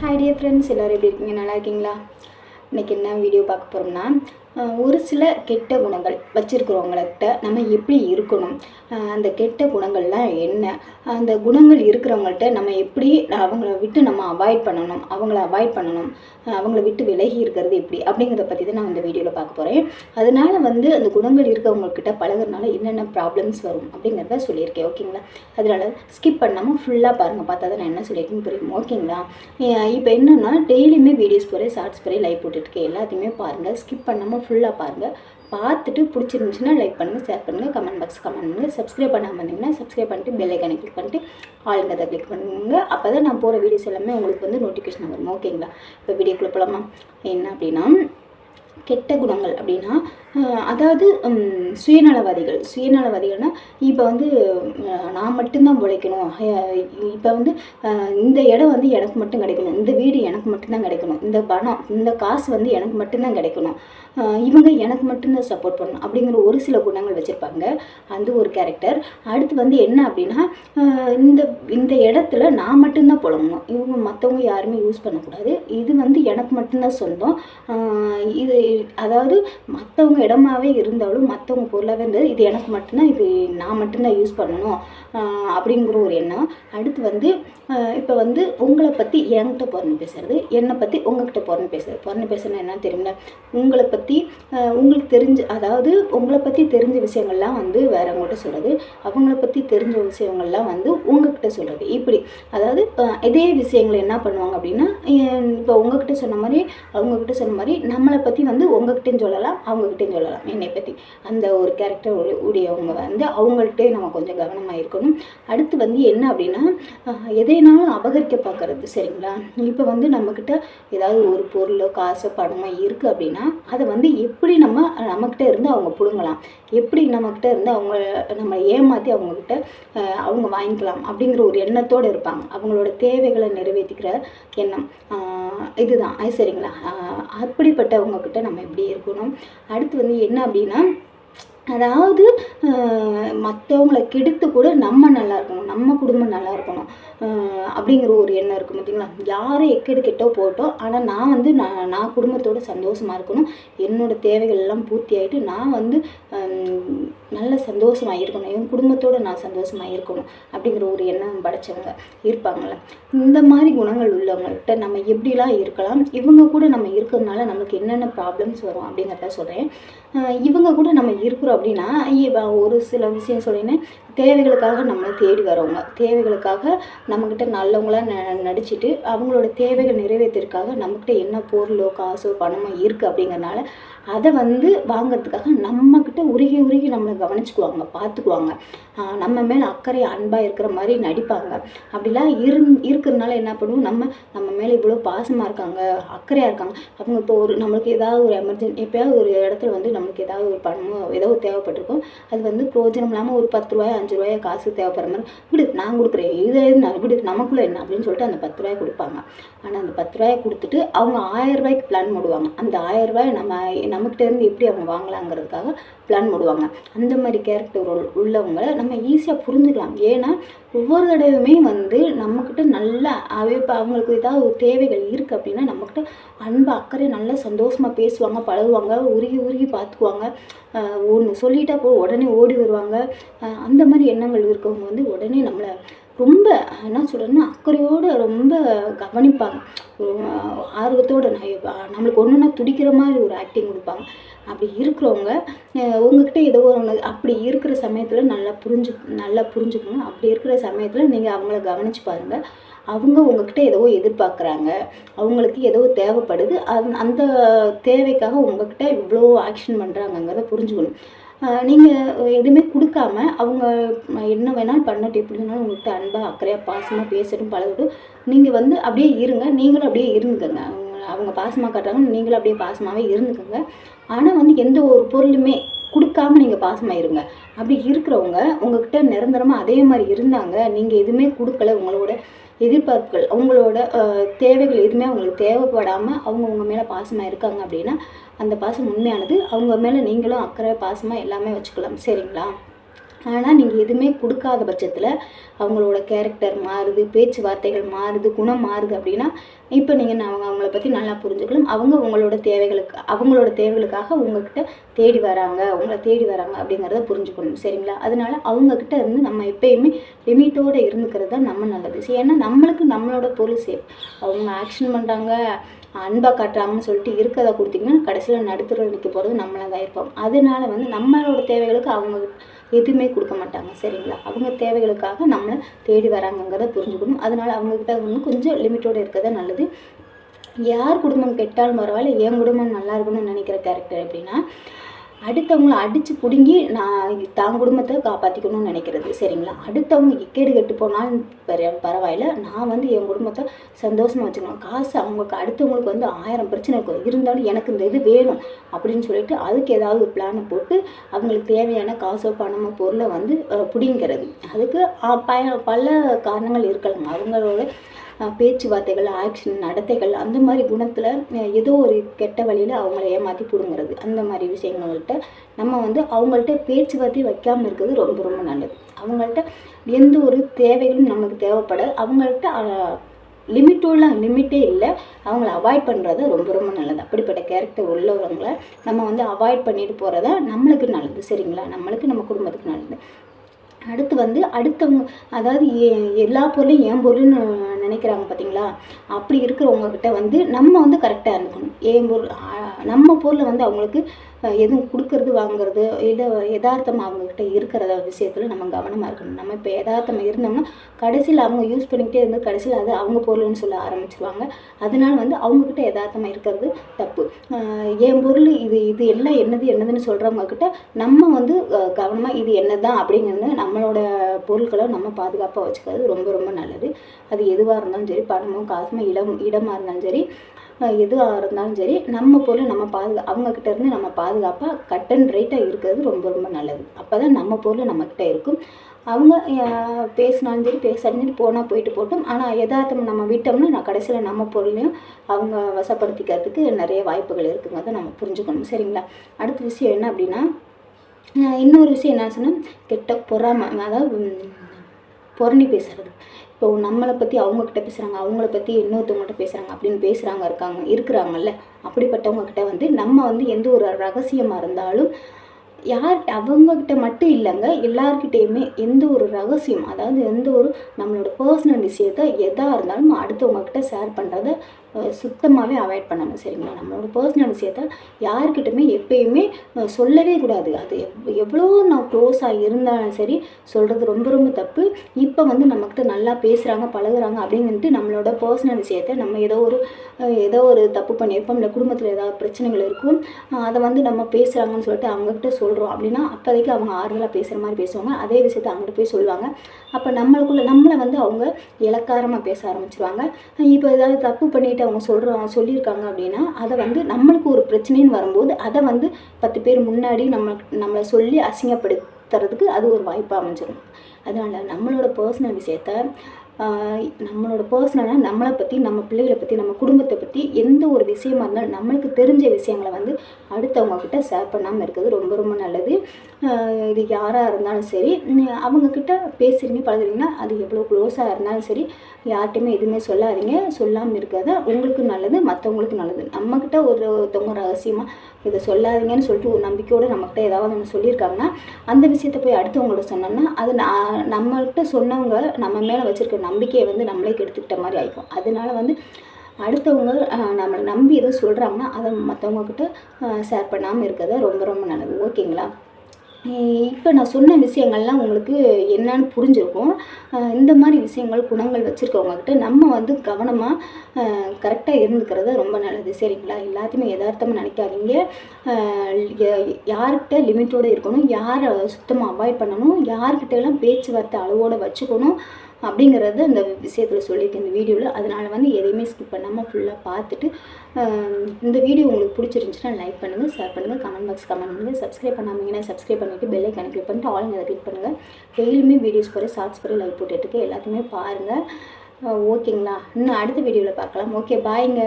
Hi dear friends எல்லோரும் எப்படி இருக்கீங்க? நல்லா இருக்கீங்களா? இன்றைக்கி என்ன வீடியோ பார்க்க போகிறோம்னா ஒரு சில கெட்ட குணங்கள் வச்சுருக்கிறவங்கள்ட்ட நம்ம எப்படி இருக்கணும்? அந்த கெட்ட குணங்கள்லாம் என்ன? அந்த குணங்கள் இருக்கிறவங்கள்ட்ட நம்ம எப்படி அவங்கள விட்டு நம்ம அவாய்ட் பண்ணணும்? அவங்கள அவாய்ட் பண்ணணும்? அவங்கள விட்டு விலகி இருக்கிறது எப்படி? அப்படிங்கிறத பற்றி தான் நான் இந்த வீடியோவில் பார்க்க போகிறேன் அதனால வந்து அந்த குணங்கள் இருக்கிறவங்கக்கிட்ட பழகுறதுனால என்னென்ன ப்ராப்ளம்ஸ் வரும் அப்படிங்கிறத சொல்லியிருக்கேன். ஓகேங்களா அதனால் ஸ்கிப் பண்ணாமல் ஃபுல்லாக பாருங்கள் பார்த்தா தான் நான் என்ன சொல்லியிருக்கேன்னு புரியும்? ஓகேங்களா இப்போ என்னென்னா டெய்லியுமே வீடியோஸ் போகிறேன் ஷார்ட்ஸ் போகிறேன் லைவ் போட்டுருக்கேன் எல்லாத்தையுமே பாருங்கள் ஸ்கிப் பண்ணாமல் ஃபுல்லாக பாருங்கள் பார்த்துட்டு பிடிச்சிருந்துச்சுன்னா லைக் பண்ணுங்கள் ஷேர் பண்ணுங்கள் கமெண்ட் பாக்ஸ் கமெண்ட் பண்ணுங்கள் சப்ஸ்கிரைப் பண்ணாமல் இருந்தீங்கன்னா சப்ஸ்கிரைப் பண்ணிட்டு பெல் ஐக்கானை கிளிக் பண்ணிட்டு ஆளுங்க அதை கிளிக் பண்ணுங்கள் அப்போ தான் நான் போகிற வீடியோஸ் எல்லாமே உங்களுக்கு வந்து நோட்டிஃபிகேஷன் வரும். ஓகேங்களா இப்போ வீடியோக்குள்ளே போகலாமா என்ன அப்படின்னா கெட்ட குணங்கள் அப்படின்னா அதாவது சுயநலவாதிகள். சுயநலவாதிகள்னா இப்போ வந்து நான் மட்டும்தான் உழைக்கணும். இப்போ வந்து இந்த இடம் வந்து எனக்கு மட்டும் கிடைக்கணும். இந்த வீடு எனக்கு மட்டும்தான் கிடைக்கணும். இந்த பணம் இந்த காசு வந்து எனக்கு மட்டும்தான் கிடைக்கணும். இவங்க எனக்கு மட்டும்தான் சப்போர்ட் பண்ணணும் அப்படிங்கிற ஒரு சில குணங்கள் வச்சுருப்பாங்க. அந்த ஒரு கேரக்டர் அடுத்து வந்து என்ன அப்படின்னா இந்த இந்த இடத்துல நான் மட்டும்தான் புழங்கணும் இவங்க மற்றவங்க யாருமே யூஸ் பண்ணக்கூடாது. இது வந்து எனக்கு மட்டும்தான் சொந்தம். இது அதாவது மற்றவங்க இடமாவே இருந்தாலும் மற்றவங்க பொருளாகவே இருந்தது இது எனக்கு மட்டும்தான் இது நான் மட்டும்தான் யூஸ் பண்ணணும். அப்படிங்கிற ஒரு எண்ணம். அடுத்து வந்து இப்போ வந்து உங்களை பற்றி என்கிட்ட பிறந்து பேசுறது என்னை பற்றி உங்ககிட்ட பிறந்து பேசுறது. பிறந்து பேசுனா என்னன்னு தெரியுமில உங்களை பற்றி உங்களுக்கு தெரிஞ்ச அதாவது உங்களை பற்றி தெரிஞ்ச விஷயங்கள்லாம் வந்து வேறவங்கள்ட்ட சொல்கிறது அவங்கள பற்றி தெரிஞ்ச விஷயங்கள்லாம் வந்து உங்ககிட்ட சொல்கிறது இப்படி அதாவது இதே விஷயங்களை என்ன பண்ணுவாங்க அப்படின்னா இப்போ உங்ககிட்ட சொன்ன மாதிரி அவங்கக்கிட்ட சொன்ன மாதிரி நம்மளை பற்றி வந்து உங்ககிட்டையும் சொல்லலாம் அவங்கக்கிட்டையும் சொல்லலாம். என்னை பற்றி அந்த ஒரு கேரக்டர் உடையவங்க வந்து அவங்கள்ட்டே நம்ம கொஞ்சம் கவனமாக இருக்கணும். அடுத்து வந்து என்ன அப்படின்னா எதைனாலும் அபகரிக்க பார்க்கறது சரிங்களா? இப்போ வந்து நம்மக்கிட்ட ஏதாவது ஒரு பொருளோ காசோ பணமோ இருக்குது அப்படின்னா அதை வந்து எப்படி நம்ம நம்மக்கிட்ட இருந்து அவங்க பிடுங்கலாம்? எப்படி நம்மக்கிட்ட இருந்து அவங்க நம்ம ஏமாற்றி அவங்கக்கிட்ட அவங்க வாங்கிக்கலாம் அப்படிங்கிற ஒரு எண்ணத்தோடு இருப்பாங்க. அவங்களோட தேவைகளை நிறைவேற்றிக்கிற எண்ணம். இதுதான். சரிங்களா? அப்படிப்பட்டவங்கக்கிட்ட நம்ம எப்படி இருக்கணும்? அடுத்து வந்து என்ன அப்படின்னா அதாவது மற்றவங்கள கெடுத்து கூட நம்ம நல்லா இருக்கணும் நம்ம குடும்பம் நல்லா இருக்கணும். அப்படிங்கிற ஒரு எண்ணம் இருக்கும் பார்த்தீங்களா யாரும் எக்கெடு கெட்டோ போட்டோம் ஆனால் நான் வந்து நான் நான் குடும்பத்தோட சந்தோஷமாக இருக்கணும். என்னோடய தேவைகள் எல்லாம் பூர்த்தி ஆகிட்டு நான் வந்து நல்ல சந்தோஷமாக இருக்கணும் என் குடும்பத்தோடு நான் சந்தோஷமாக இருக்கணும் அப்படிங்கிற ஒரு எண்ணம் படைச்சவங்க இருப்பாங்கள்ல இந்த மாதிரி குணங்கள் உள்ளவங்கள்ட்ட நம்ம எப்படிலாம் இருக்கலாம்? இவங்க கூட நம்ம இருக்கிறதுனால நமக்கு என்னென்ன ப்ராப்ளம்ஸ் வரும் அப்படிங்கிறத சொல்கிறேன் இவங்க கூட நம்ம இருக்கிறோம் அப்படின்னா ஒரு சில விஷயம் சொல்லினேன் தேவைகளுக்காக நம்மளை தேடி வரவங்க. தேவைகளுக்காக நம்மக்கிட்ட நல்லவங்களாக ந நடிச்சிட்டு அவங்களோட தேவைகள் நிறைவேற்றிற்காக நம்மக்கிட்ட என்ன பொருளோ காசோ பணமோ இருக்குது அப்படிங்கிறனால அதை வந்து வாங்குறதுக்காக நம்மக்கிட்ட உருகி உருகி நம்மளை கவனிச்சுக்குவாங்க பார்த்துக்குவாங்க. நம்ம மேலே அக்கறை அன்பாக இருக்கிற மாதிரி நடிப்பாங்க. அப்படிலாம் இருந் இருக்கிறதுனால என்ன பண்ணுவோம்? நம்ம நம்ம மேலே இவ்வளோ பாசமாக இருக்காங்க அக்கறையாக இருக்காங்க. அவங்க இப்போ ஒரு நம்மளுக்கு ஏதாவது ஒரு எமர்ஜென்சி எப்போயாவது ஒரு இடத்துல வந்து நம்மளுக்கு ஏதாவது ஒரு பணமோ ஏதோ தேவைப்பட்டிருக்கும். அது வந்து பிரோஜனம் இல்லாமல் ஒரு பத்து ரூபாய் அஞ்சு ரூபாய் காசு தேவைப்படுற மாதிரி விடு நான் கொடுக்குறேன் இது நான் விடு நமக்குள்ளே என்ன? அப்படின்னு சொல்லிட்டு அந்த பத்து ரூபாய் கொடுப்பாங்க. ஆனால் அந்த பத்து ரூபாயை கொடுத்துட்டு அவங்க ஆயிரம் ரூபாய்க்கு பிளான் போடுவாங்க. அந்த ஆயிரம் ரூபாய் நம்ம நம்மக்கிட்டேருந்து எப்படி அவங்க வாங்கலாங்கிறதுக்காக பிளான் போடுவாங்க. அந்த மாதிரி கேரக்டர் உள்ளவங்களை நம்ம ஈஸியாக புரிஞ்சுக்கலாம். ஏன்னா ஒவ்வொரு தடவையுமே வந்து நம்மக்கிட்ட நல்லா அவை இப்போ அவங்களுக்கு ஏதாவது ஒரு தேவைகள் இருக்குது அப்படின்னா நம்மக்கிட்ட அன்பு அக்கறை நல்லா சந்தோஷமாக பேசுவாங்க பழகுவாங்க உருகி உருகி பார்த்துக்குவாங்க. ஒன்று சொல்லிட்டா போ உடனே ஓடி வருவாங்க. அந்த மாதிரி எண்ணங்கள் இருக்கவங்க வந்து உடனே நம்மளை ரொம்ப என்ன சொல்கிறேன்னா அக்கறையோடு ரொம்ப கவனிப்பாங்க. ஆர்வத்தோடு நம்மளுக்கு ஒன்றுனா துடிக்கிற மாதிரி ஒரு ஆக்டிங் கொடுப்பாங்க. அப்படி இருக்கிறவங்க உங்ககிட்ட ஏதோ ஒன்று அப்படி இருக்கிற சமயத்தில் நல்லா புரிஞ்சு நல்லா புரிஞ்சுக்கணும் அப்படி இருக்கிற சமயத்தில் நீங்கள் அவங்கள கவனித்து பாருங்கள் அவங்க உங்ககிட்ட ஏதோ எதிர்பார்க்குறாங்க. அவங்களுக்கு ஏதோ தேவைப்படுது. அந் அந்த தேவைக்காக உங்ககிட்ட இவ்வளோ ஆக்ஷன் பண்ணுறாங்கங்கிறத புரிஞ்சுக்கணும். நீங்கள் எதுவுமே கொடுக்காம அவங்க என்ன வேணாலும் பண்ணட்டும். எப்படி வேணாலும் உங்கள்கிட்ட அன்பாக அக்கறையாக பாசமாக பேசட்டும் பழகட்டும். நீங்கள் வந்து அப்படியே இருங்க. நீங்களும் அப்படியே இருந்துக்கங்க. அவங்க அவங்க பாசமாக காட்டுறாங்க நீங்களும் அப்படியே பாசமாகவே இருந்துக்கோங்க. ஆனால் வந்து எந்த ஒரு பொருளுமே கொடுக்காம நீங்கள் பாசமாக இருங்க. அப்படி இருக்கிறவங்க உங்ககிட்ட நிரந்தரமாக அதே மாதிரி இருந்தாங்க. நீங்கள் எதுவுமே கொடுக்கல. உங்களோட எதிர்பார்ப்புகள் அவங்களோட தேவைகள் எதுவுமே அவங்களுக்கு தேவைப்படாமல் அவங்க உங்கள் மேலே பாசமாக இருக்காங்க அப்படின்னா அந்த பாசம் உண்மையானது. அவங்க மேலே நீங்களும் அக்கறை பாசமாக எல்லாமே வச்சுக்கலாம். சரிங்களா? ஆனால் நீங்கள் எதுவுமே கொடுக்காத பட்சத்தில் அவங்களோட கேரக்டர் மாறுது பேச்சுவார்த்தைகள் மாறுது குணம் மாறுது அப்படின்னா இப்போ நீங்கள் அவங்க அவங்கள பற்றி நல்லா புரிஞ்சுக்கலாம் அவங்க உங்களோட தேவைகளுக்கு அவங்களோட தேவைகளுக்காக உங்ககிட்ட தேடி வராங்க உங்களை தேடி வராங்க அப்படிங்கிறத புரிஞ்சுக்கணும். சரிங்களா? அதனால அவங்கக்கிட்ட இருந்து நம்ம எப்பயுமே லிமிட்டோடு இருந்துக்கிறது தான் நம்ம நல்லது. ஏன்னா நம்மளுக்கு நம்மளோட பொருள் சேஃப் அவங்க ஆக்ஷன் பண்ணுறாங்க அன்பாக காட்டுறாங்கன்னு சொல்லிட்டு இருக்கிறத கொடுத்தீங்கன்னா கடைசியில் நடுத்தர நிற்க போகிறது நம்மளாக தான் இருப்போம். அதனால வந்து நம்மளோட தேவைகளுக்கு அவங்க எதுவுமே கொடுக்க மாட்டாங்க சரிங்களா? அவங்க தேவைகளுக்காக நம்மளை தேடி வராங்கங்கிறத புரிஞ்சுக்கணும். அதனால் அவங்கக்கிட்ட வந்து கொஞ்சம் லிமிட்டோடு இருக்கிறது நல்லது. யார் குடும்பம் கெட்டாலும் பரவாயில்ல என் குடும்பம் நல்லா இருக்கணும்னு நினைக்கிற கேரக்டர் எப்படின்னா அடுத்தவங்கள அடித்து பிடுங்கி நான் தான் குடும்பத்தை காப்பாற்றிக்கணும்னு நினைக்கிறது சரிங்களா? அடுத்தவங்க இக்கேடு கெட்டு போனாலும் பரவாயில்ல. நான் வந்து என் குடும்பத்தை சந்தோஷமாக வச்சுக்கணும். காசு அவங்களுக்கு அடுத்தவங்களுக்கு வந்து ஆயிரம் பிரச்சனை இருக்கும் இருந்தாலும் எனக்கு இந்த இது வேணும் அப்படின்னு சொல்லிட்டு அதுக்கு ஏதாவது ஒரு பிளானை போட்டு அவங்களுக்கு தேவையான காசோ பணமோ பொருளை வந்து பிடிங்கிறது அதுக்கு பய பல காரணங்கள் இருக்கலாம். அவங்களோட பேச்சுவார்த்தைகள் ஆக்ஷன் நடத்தைகள் அந்த மாதிரி குணத்தில் ஏதோ ஒரு கெட்ட வழியில் அவங்கள ஏமாற்றி பிடுங்கிறது. அந்த மாதிரி விஷயங்கள்கிட்ட நம்ம வந்து அவங்கள்ட்ட பேச்சுவார்த்தை வைக்காமல் இருக்கிறது ரொம்ப ரொம்ப நல்லது. அவங்கள்ட்ட எந்த ஒரு தேவைகளும் நமக்கு தேவைப்பட அவங்கள்ட்ட லிமிட்டோலாம் லிமிட்டே இல்லை. அவங்கள அவாய்ட் பண்ணுறது ரொம்ப ரொம்ப நல்லது. அப்படிப்பட்ட கேரக்டர் உள்ளவங்களை நம்ம வந்து அவாய்ட் பண்ணிட்டு போகிறதா நம்மளுக்கு நல்லது சரிங்களா? நம்மளுக்கு நம்ம குடும்பத்துக்கு நல்லது. அடுத்து வந்து அடுத்தவங்க அதாவது எல்லா பொருளையும் என் பொருள்னு நினைக்கிறாங்க பார்த்தீங்களா அப்படி இருக்கிறவங்கக்கிட்ட வந்து நம்ம வந்து கரெக்டாக இருந்துக்கணும். ஏன் நம்ம பொருளை வந்து அவங்களுக்கு எதுவும் கொடுக்கறது வாங்குறது இதை யதார்த்தமாக அவங்கக்கிட்ட இருக்கிறத விஷயத்தில் நம்ம கவனமாக இருக்கணும். நம்ம இப்போ யதார்த்தமாக இருந்தோம்னா கடைசியில் அவங்க யூஸ் பண்ணிக்கிட்டே இருந்து கடைசியில் அது அவங்க பொருள்னு சொல்ல ஆரம்பிச்சிருவாங்க. அதனால வந்து அவங்கக்கிட்ட யதார்த்தமாக இருக்கிறது தப்பு. என் பொருள் இது இது எல்லாம் என்னது என்னதுன்னு சொல்கிறவங்கக்கிட்ட நம்ம வந்து கவனமாக இது என்ன தான் அப்படிங்கிறது நம்மளோட பொருட்களை நம்ம பாதுகாப்பாக வச்சுக்கிறது ரொம்ப ரொம்ப நல்லது. அது எதுவாக இருந்தாலும் சரி பணமும் காசுமோ இடம் இடமாக இருந்தாலும் சரி எதுவாக இருந்தாலும் சரி நம்ம பொருள் நம்ம பாதுகா அவங்கக்கிட்ட இருந்து நம்ம பாதுகாப்பாக கட் அண்ட் ரைட்டாக இருக்கிறது ரொம்ப ரொம்ப நல்லது. அப்போ தான் நம்ம பொருள் நம்மக்கிட்ட இருக்கும். அவங்க பேசினாலும் சரி பேசாலும் சரி போனால் போயிட்டு போட்டோம். ஆனால் எதார்த்தம் நம்ம விட்டோம்னா நான் கடைசியில் நம்ம பொருளையும் அவங்க வசப்படுத்திக்கிறதுக்கு நிறைய வாய்ப்புகள் இருக்குங்கிறத நம்ம புரிஞ்சுக்கணும். சரிங்களா? அடுத்த விஷயம் என்ன அப்படின்னா இன்னொரு விஷயம் என்ன சொன்னால் கெட்ட பொறாமை அதாவது புரணி பேசுகிறது இப்போ நம்மளை பற்றி அவங்கக்கிட்ட பேசுகிறாங்க அவங்கள பற்றி இன்னொருத்தவங்கள்ட்ட பேசுகிறாங்க அப்படின்னு பேசுகிறாங்க இருக்காங்க இருக்கிறாங்கல்ல. அப்படிப்பட்டவங்கக்கிட்ட வந்து நம்ம வந்து எந்த ஒரு ரகசியமாக இருந்தாலும் யார் அவங்கக்கிட்ட மட்டும் இல்லைங்க எல்லார்கிட்டேயுமே எந்த ஒரு ரகசியம் அதாவது எந்த ஒரு நம்மளோட பர்சனல் விஷயத்த எதாக இருந்தாலும் அடுத்தவங்கக்கிட்ட ஷேர் பண்ணுறத சுத்தமாகவே அவாய்ட் பண்ணணும் சரிங்களா? நம்மளோட பர்சனல் விஷயத்த யாருக்கிட்டமே எப்பயுமே சொல்லவே கூடாது. அது எவ் எவ்வளோ நான் க்ளோஸாக இருந்தாலும் சரி சொல்கிறது ரொம்ப ரொம்ப தப்பு. இப்போ வந்து நம்மக்கிட்ட நல்லா பேசுகிறாங்க பழகுறாங்க அப்படின்ட்டு நம்மளோட பர்சனல் விஷயத்த நம்ம ஏதோ ஒரு ஏதோ ஒரு தப்பு பண்ணியிருப்போம் இல்லை குடும்பத்தில் ஏதாவது பிரச்சனைகள் இருக்கும். அதை வந்து நம்ம பேசுகிறாங்கன்னு சொல்லிட்டு அவங்கக்கிட்ட சொல்கிறோம் அப்படின்னா அப்போதைக்கு அவங்க ஆறுதலாக பேசுகிற மாதிரி பேசுவாங்க. அதே விஷயத்த அவங்ககிட்ட போய் சொல்லுவாங்க. அப்போ நம்மளுக்குள்ள நம்மளை வந்து அவங்க இலக்காரமாக பேச ஆரம்பிச்சிருவாங்க. இப்போ ஏதாவது தப்பு பண்ணிட்டு அவங்க சொல்கிற சொல்லியிருக்காங்க அப்படின்னா அதை வந்து நம்மளுக்கு ஒரு பிரச்சனைன்னு வரும்போது அதை வந்து பத்து பேர் முன்னாடி நம்ம நம்மளை சொல்லி அசிங்கப்படுத்துறதுக்கு அது ஒரு வாய்ப்பாக அமைஞ்சிடும் அதனால் நம்மளோட பர்சனல் விஷயத்த நம்மளோட பர்சனலாக நம்மளை பற்றி நம்ம பிள்ளைகளை பற்றி நம்ம குடும்பத்தை பற்றி எந்த ஒரு விஷயமா இருந்தாலும் நம்மளுக்கு தெரிஞ்ச விஷயங்களை வந்து அடுத்தவங்கக்கிட்ட ஷேர் பண்ணாமல் இருக்கிறது ரொம்ப ரொம்ப நல்லது. இது யாராக இருந்தாலும் சரி அவங்கக்கிட்ட பேசுகிறீங்க பழகுறீங்கன்னா அது எவ்வளோ க்ளோஸாக இருந்தாலும் சரி யார்கிட்டையுமே எதுவுமே சொல்லாதீங்க. சொல்லாமல் இருக்கிறத உங்களுக்கு நல்லது மற்றவங்களுக்கு நல்லது. நம்மக்கிட்ட ஒரு ஒருத்தவங்க ரகசியமாக இதை சொல்லாதீங்கன்னு சொல்லிட்டு ஒரு நம்பிக்கையோடு நம்மக்கிட்ட ஏதாவது ஒன்று சொல்லியிருக்காங்கன்னா அந்த விஷயத்தை போய் அடுத்தவங்களோட சொன்னோம்னா அது நான் நம்மள்கிட்ட சொன்னவங்க நம்ம மேலே வச்சுருக்க நம்பிக்கையை வந்து நம்மளே கெடுத்துக்கிட்ட மாதிரி ஆகிக்கும் அதனால வந்து அடுத்தவங்க நம்மளை நம்பி எதுவும் சொல்கிறாங்கன்னா அதை மற்றவங்கக்கிட்ட ஷேர் பண்ணாமல் இருக்கிறத ரொம்ப ரொம்ப நல்லது. ஓகேங்களா? இப்போ நான் சொன்ன விஷயங்கள்லாம் உங்களுக்கு என்னன்னு புரிஞ்சிருக்கும். இந்த மாதிரி விஷயங்கள் குணங்கள் வச்சுருக்கவங்கக்கிட்ட நம்ம வந்து கவனமாக கரெக்டாக இருந்துக்கிறது ரொம்ப நல்லது. சரிங்களா? எல்லாத்தையுமே யதார்த்தமாக நினைக்காதீங்க. யார்கிட்ட லிமிட்டோடு இருக்கணும்? யாரை சுத்தமாக அவாய்ட் பண்ணணும்? யார்கிட்டலாம் பேச்சுவார்த்தை அளவோடு வச்சுக்கணும்? அப்படிங்கிறது அந்த விஷயத்தில் சொல்லியிருக்கேன் இந்த வீடியோவில் அதனால் வந்து எதையுமே ஸ்கிப் பண்ணாமல் ஃபுல்லாக பார்த்துட்டு இந்த வீடியோ உங்களுக்கு பிடிச்சிருந்துச்சுன்னா லைக் பண்ணுங்கள் ஷேர் பண்ணுங்கள் கமெண்ட் பாக்ஸ் கமெண்ட் பண்ணுங்கள் சப்ஸ்கிரைப் பண்ணாமீங்கன்னா சப்ஸ்கிரைப் பண்ணிவிட்டு பெல்லை கனெக்ட் பண்ணிட்டு ஆல் அதை கிளிக் பண்ணுங்கள் டெய்லியுமே வீடியோஸ் போகிற ஷார்ட்ஸ் போகிற லைக் போட்டுட்டு எல்லாத்தையுமே பாருங்கள் ஓகேங்களா இன்னும் அடுத்த வீடியோவில் பார்க்கலாம். ஓகே பாய்ங்க